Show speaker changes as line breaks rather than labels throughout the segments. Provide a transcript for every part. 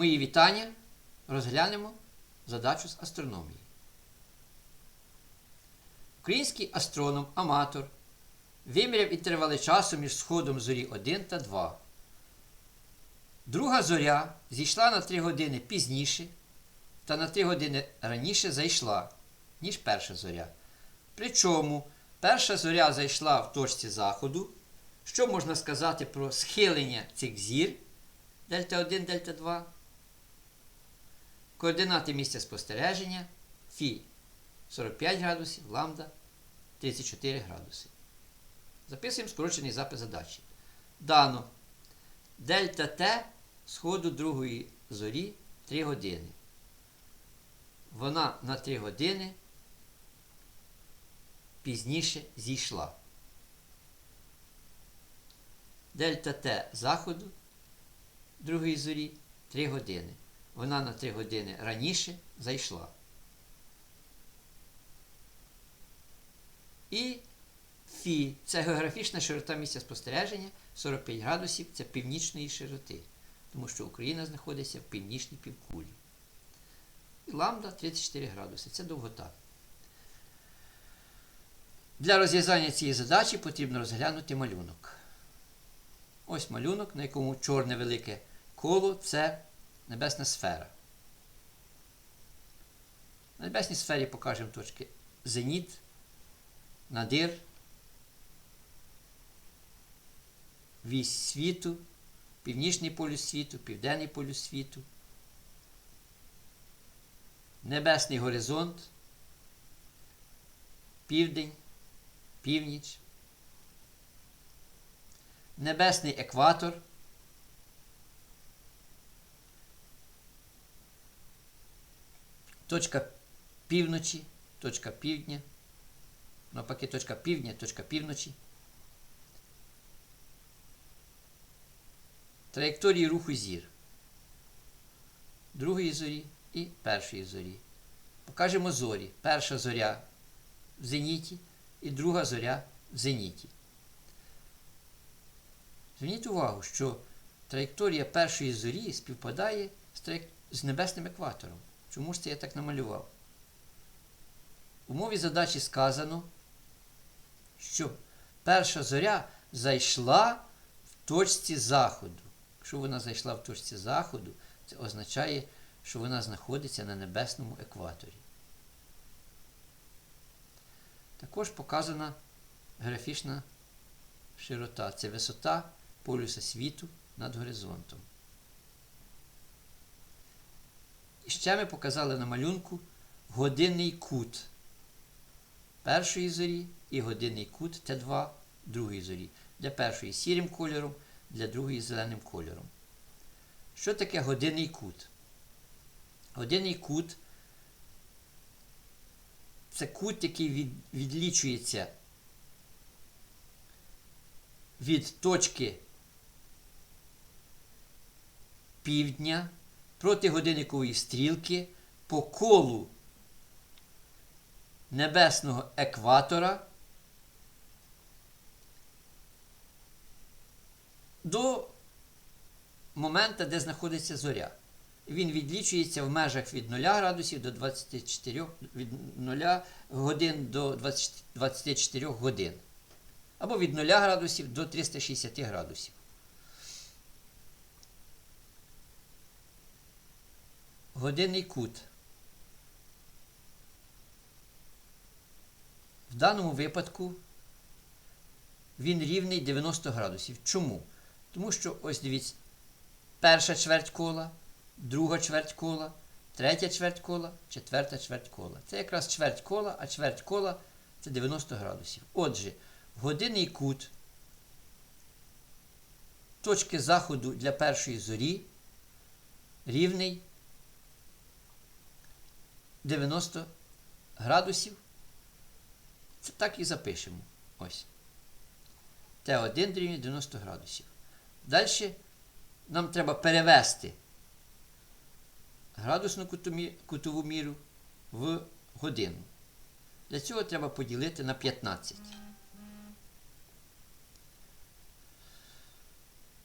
Мої вітання. Розглянемо задачу з астрономії. Український астроном, аматор виміряв інтервали часу між сходом зорі 1 та 2. Друга зоря зійшла на 3 години пізніше та на 3 години раніше зайшла, ніж перша зоря. Причому перша зоря зайшла в точці заходу. Що можна сказати про схилення цих зір дельта 1, дельта 2? Координати місця спостереження Фі 45 градусів, ламда 34 градуси. Записуємо скорочений запис задачі. Дано дельта Т сходу другої зорі 3 години. Вона на 3 години пізніше зійшла. Дельта Т заходу другої зорі 3 години. Вона на 3 години раніше зайшла. І Фі це географічна широта місця спостереження 45 градусів це північної широти, тому що Україна знаходиться в північній півкулі. І ламда 34 градуси це довгота. Для розв'язання цієї задачі потрібно розглянути малюнок. Ось малюнок, на якому чорне велике коло це небесна сфера. На небесній сфері покажемо точки зеніт, надир, вісь світу, північний полюс світу, південний полюс світу, небесний горизонт, південь, північ, небесний екватор. Точка півночі, точка півдня, навпаки, точка півдня, точка півночі. Траєкторії руху зір. Другої зорі і першої зорі. Покажемо зорі. Перша зоря в зеніті і друга зоря в зеніті. Зверніть увагу, що траєкторія першої зорі співпадає з, небесним екватором. Чому ж це я так намалював? У мові задачі сказано, що перша зоря зайшла в точці заходу. Якщо вона зайшла в точці заходу, це означає, що вона знаходиться на небесному екваторі. Також показана графічна широта. Це висота полюса світу над горизонтом. Ще ми показали на малюнку годинний кут першої зорі і годинний кут Т2 другої зорі. Для першої сірим кольором, для другої зеленим кольором. Що таке годинний кут? Годинний кут це кут, який від, відлічується від точки півдня проти годинникової стрілки по колу небесного екватора до моменту, де знаходиться зоря. Він відлічується в межах від 0 градусів до 24 від 0 годин до 20, 24 годин. Або від 0 градусів до 360 градусів. Годинний кут. В даному випадку він рівний 90 градусів. Чому? Тому що, ось дивіться, перша чверть кола, друга чверть кола, третя чверть кола, четверта чверть кола. Це якраз чверть кола, а чверть кола це 90 градусів. Отже, годинний кут точки заходу для першої зорі рівний 90 градусів. Це так і запишемо. Ось. Т1 дорівнює 90 градусів. Далі нам треба перевести градусну кутову міру в годину. Для цього треба поділити на 15.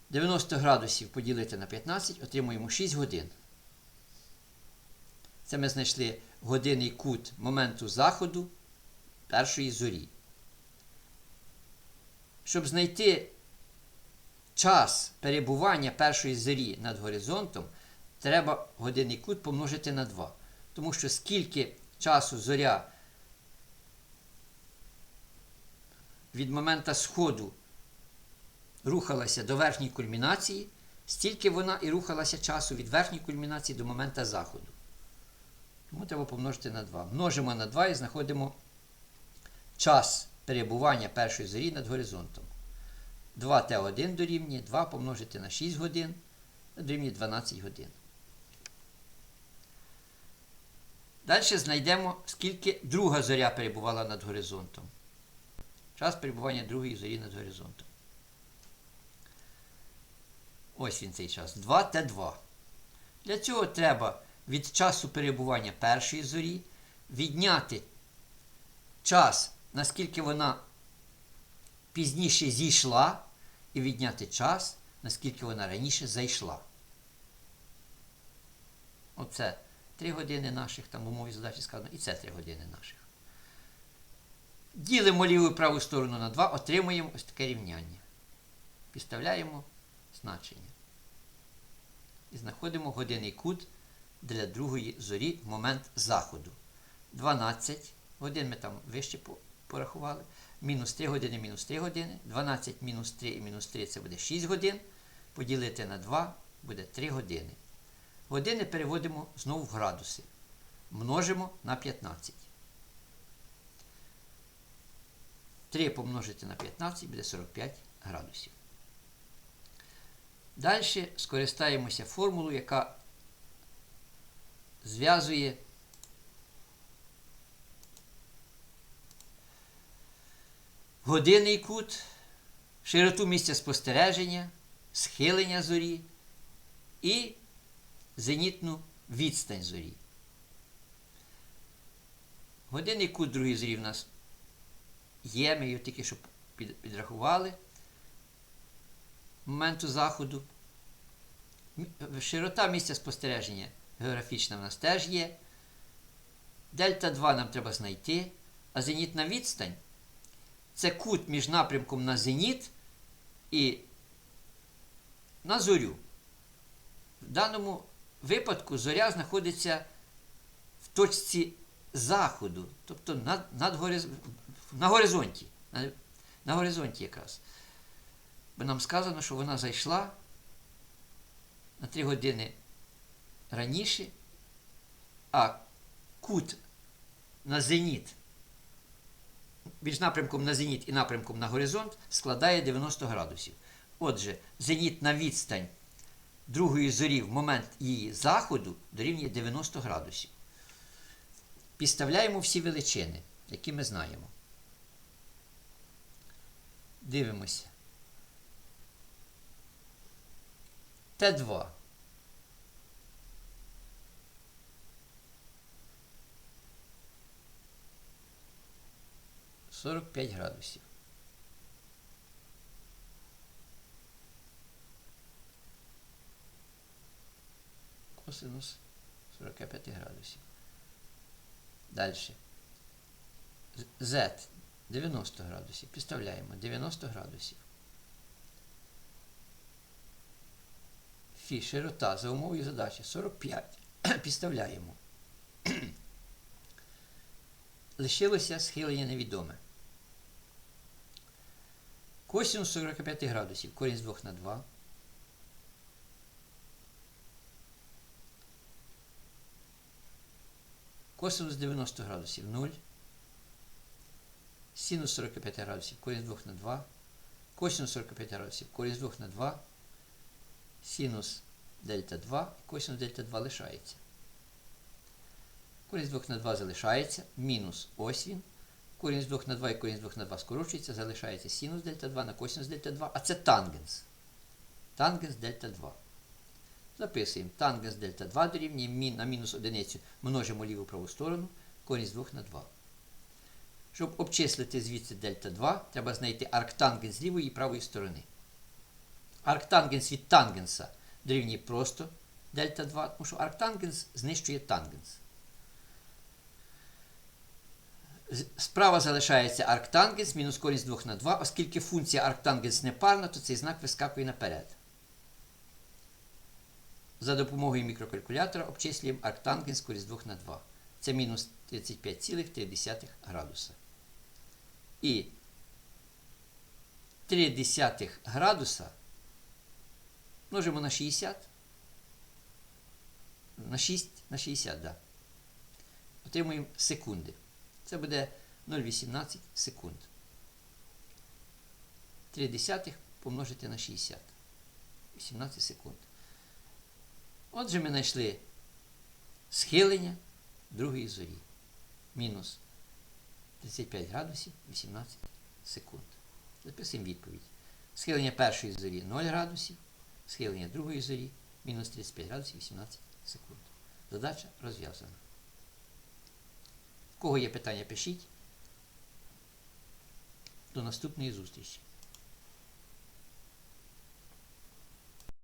90 градусів поділити на 15, отримуємо 6 годин. Це ми знайшли годинний кут моменту заходу першої зорі. Щоб знайти час перебування першої зорі над горизонтом, треба годинний кут помножити на 2. Тому що скільки часу зоря від моменту сходу рухалася до верхньої кульмінації, стільки вона і рухалася часу від верхньої кульмінації до моменту заходу. Тому треба помножити на 2. Множимо на 2 і знаходимо час перебування першої зорі над горизонтом. 2Т1 дорівнює 2 помножити на 6 годин дорівнює 12 годин. Далі знайдемо, скільки друга зоря перебувала над горизонтом. Час перебування другої зорі над горизонтом. Ось він цей час. 2Т2. Для цього треба від часу перебування першої зорі відняти час, наскільки вона пізніше зійшла, і відняти час, наскільки вона раніше зайшла. Оце 3 години наших, там в умові задачі сказано, і це 3 години наших. Ділимо ліву і праву сторону на 2, отримуємо ось таке рівняння. Підставляємо значення. І знаходимо годинний кут для другої зорі в момент заходу. 12 годин ми там вище порахували. Мінус 3 години, мінус 3 години. 12 мінус 3 і мінус 3 це буде 6 годин. Поділити на 2 буде 3 години. Години переводимо знову в градуси. Множимо на 15. 3 помножити на 15 буде 45 градусів. Далі скористаємося формулою, яка зв'язує годинний кут, широту місця спостереження, схилення зорі і зенітну відстань зорі. Годинний кут другої зорі в нас є, ми його тільки що підрахували моменту заходу. Широта місця спостереження географічна в нас теж є. Дельта 2 нам треба знайти, а зенітна відстань це кут між напрямком на зеніт і на зорю. В даному випадку зоря знаходиться в точці заходу, тобто над, над гориз... на горизонті. На, на горизонті якраз. Бо нам сказано, що вона зайшла на 3 години раніше, а кут на зеніт між напрямком на зеніт і напрямком на горизонт складає 90 градусів. Отже, зенітна відстань другої зорі в момент її заходу дорівнює 90 градусів. Підставляємо всі величини, які ми знаємо. Дивимося. Т2. Сорок п'ять градусів. Косинус 45 градусів. Далі. Z 90 градусів. Підставляємо 90 градусів. Фі широта за умовою задачі 45. Підставляємо. Лишилося схилення невідоме. Косинус 45 градусів. Корінь з 2 на 2. Косинус 90 градусів 0. Синус 45 градусів. Корінь з 2 на 2. Косинус 45 градусів. Корінь з 2 на 2 синус дельта 2 косинус дельта 2 лишається. Корінь з 2 на 2 залишається, мінус ось він. Корінь з 2 на 2 і корінь з 2 на 2 скорочується, залишається синус дельта 2 на косинус дельта 2, а це тангенс. Тангенс дельта 2. Записуємо тангенс дельта 2 дорівнює на мінус одиницю множимо ліву праву сторону, корінь з 2 на 2. Щоб обчислити звідси дельта 2, треба знайти арктангенс з лівої і правої сторони. Арктангенс від тангенса дорівнює просто дельта 2, тому що арктангенс знищує тангенс. З- Справа залишається арктангенс мінус корінь 2 на 2, оскільки функція арктангенс не парна, то цей знак вискакує наперед. За допомогою мікрокалькулятора обчислюємо арктангенс корінь 2 на 2. Це мінус 35,3 градуса. І 3 градуса множимо на 60. На 6 на 60, да. Отримуємо секунди. Це буде 0,18 секунд. 3 десятих помножити на 60. 18 секунд. Отже, ми знайшли схилення другої зорі. Мінус 35 градусів 18 секунд. Записуємо відповідь. Схилення першої зорі 0 градусів, схилення другої зорі мінус 35 градусів 18 секунд. Задача розв'язана. Кого є питання, пишіть. До наступної зустрічі.